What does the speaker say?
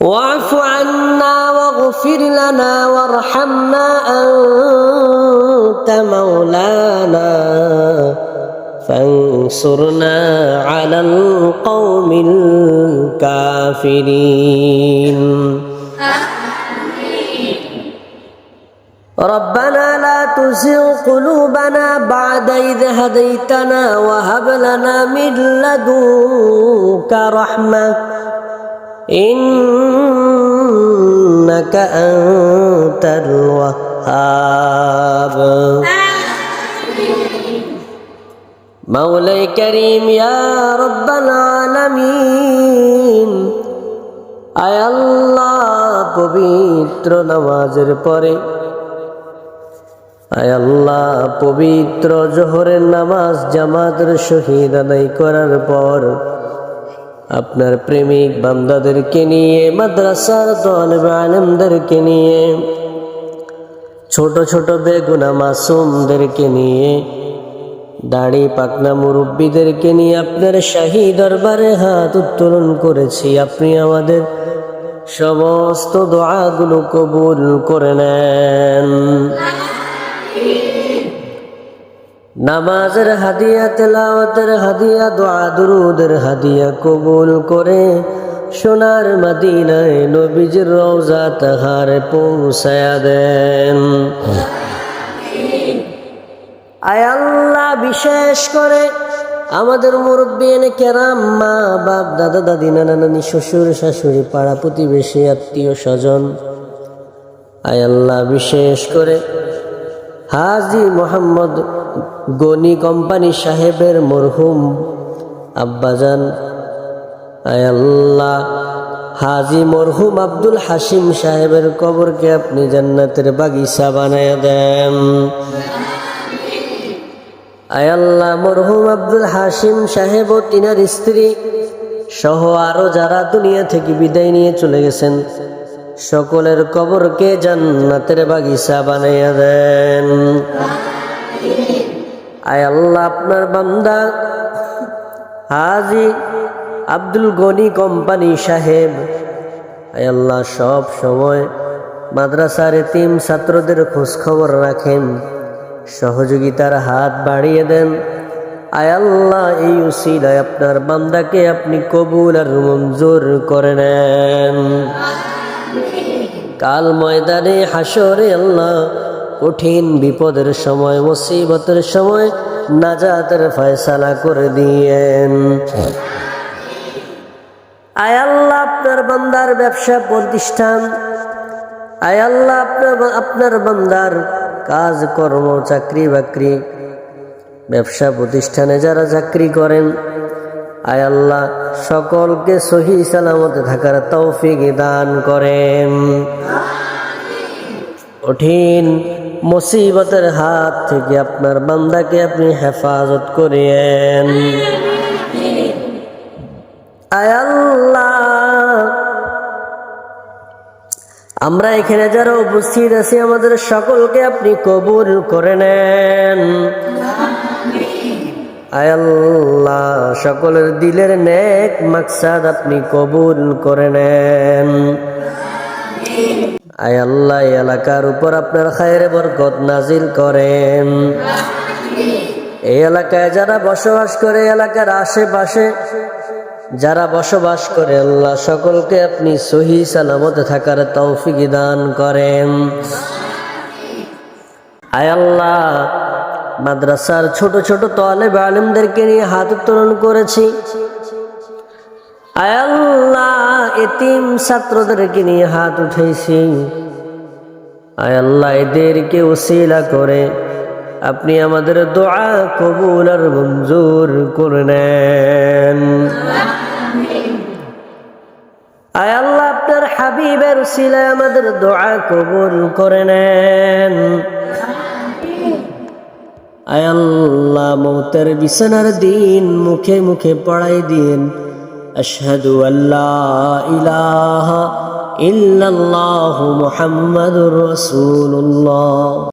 واعف عنا واغفر لنا وارحمنا أنت مولانا. فانصرنا على القوم الكافرين. ربنا لا تزغ قلوبنا بعد إذ هديتنا وهب لنا من لدنك رحمة. ইন্নাকা আনতাল ওয়াহাব মাওলাই করিম ইয়া রব্বাল আলামিন আয় আল্লাহ পবিত্র নামাজের পরে, আয় আল্লাহ পবিত্র জোহরের নামাজ জামাতের শহীদ আদায় করার পর আপনার প্রেমিক বান্দাদেরকে নিয়ে, মাদ্রাসার তলব আলমদেরকে নিয়ে, ছোট ছোট বেগুনা মাসুমদেরকে নিয়ে, দাড়ি পাকনা মুরব্বীদেরকে নিয়ে আপনার শাহী দরবারে হাত উত্তোলন করেছি। আপনি আমাদের সমস্ত দোয়াগুলো কবুল করে নেন। নামাজের হাদিয়া, তেলাওয়াতের হাদিয়া, দোয়া দুরুদের হাদিয়া কবুল করে সোনার মদিনায় নবীজির রওজা তাহারে পৌঁছায়া দেন। আয় আল্লাহ, বিশেষ করে আমাদের মুরব্বী এনে কেরাম, মা, বাপ, দাদা, দাদি, নানা, নানি, শ্বশুর, শাশুড়ি, পাড়া প্রতিবেশী, আত্মীয় স্বজন। আয় আল্লাহ, বিশেষ করে হাজি মোহাম্মদ গনি কোম্পানি সাহেবের মরহুম। আব্বাজান, আয় আল্লাহ, হাজি মরহুম আব্দুল হাসিম সাহেবের কবরকে আপনি জান্নাতের বাগিচা বানায় দেন। আয় আল্লাহ, মরহুম আব্দুল হাসিম সাহেব ও তিনার স্ত্রী সহ আরও যারা দুনিয়া থেকে বিদায় নিয়ে চলে গেছেন, সকলের কবরকে জান্নাতের বাগিচা বানাইয়া দেন। আয় আল্লাহ আপনার বান্দা। হাজি আব্দুল গনি কোম্পানি সাহেব। আয় আল্লাহ সব সময় মাদ্রাসার তিন ছাত্রদের খোঁজ খবর রাখেন। সহযোগিতার হাত বাড়িয়ে দেন। আয় আল্লাহ এই উসিলায় আপনার বান্দাকে আপনি কবুল আর মঞ্জুর করে নেন। কাল ময়দানে হাসরে আল্লাহ কঠিন বিপদের সময়, মুসিবতের সময় নাজাতের ফয়সালা করে দিয়েন। আয় আল্লাহ আপনার বান্দার ব্যবসা প্রতিষ্ঠান, আয় আল্লাহ আপনার আপনার বান্দার কাজ, কর্ম, চাকরি বাকরি, ব্যবসা প্রতিষ্ঠানে যারা চাকরি করেন, আয় আল্লাহ সকলকে সহি সালামতে থাকার তৌফিক দান করেন। কঠিন মুসিবতের হাত থেকে আপনার বান্দাকে আপনি হেফাজত করিয়েন আমরা এখানে যারা উপস্থিত আছি, আমাদের সকলকে আপনি কবুল করে নেন। আল্লাহ, সকলের দিলের নেক মাকসাদ আপনি কবুল করে নেন। আয় আল্লাহ এলাকার উপর আপনার খায়ের বরকত নাজিল করেন। এই এলাকায় যারা বসবাস করে এলাকার আশেপাশে যারা বসবাস করে, আল্লাহ সকলকে আপনি সহি সালামতে থাকার তৌফিক দান করেন। আয় আল্লাহ, মাদ্রাসার ছোট ছোট তলেব আলিমদেরকে নিয়ে হাত উত্তোলন করেছি। আয় আল্লাহ এতিম ছাত্রদেরকে নিয়ে হাত উঠেছি। আয় আল্লাহ, এদেরকে ওসিলা করে আপনি আমাদের দোয়া কবুল আর মঞ্জুর করে নেন। আয় আল্লাহ, আপনার হাবিবের উসিলায় আমাদের দোয়া কবুল করে নেন। আয় আল্লাহ, মৌতের বিছানার দিন মুখে মুখে পড়াই দিন। أشهد أن لا إله إلا الله محمد رسول الله.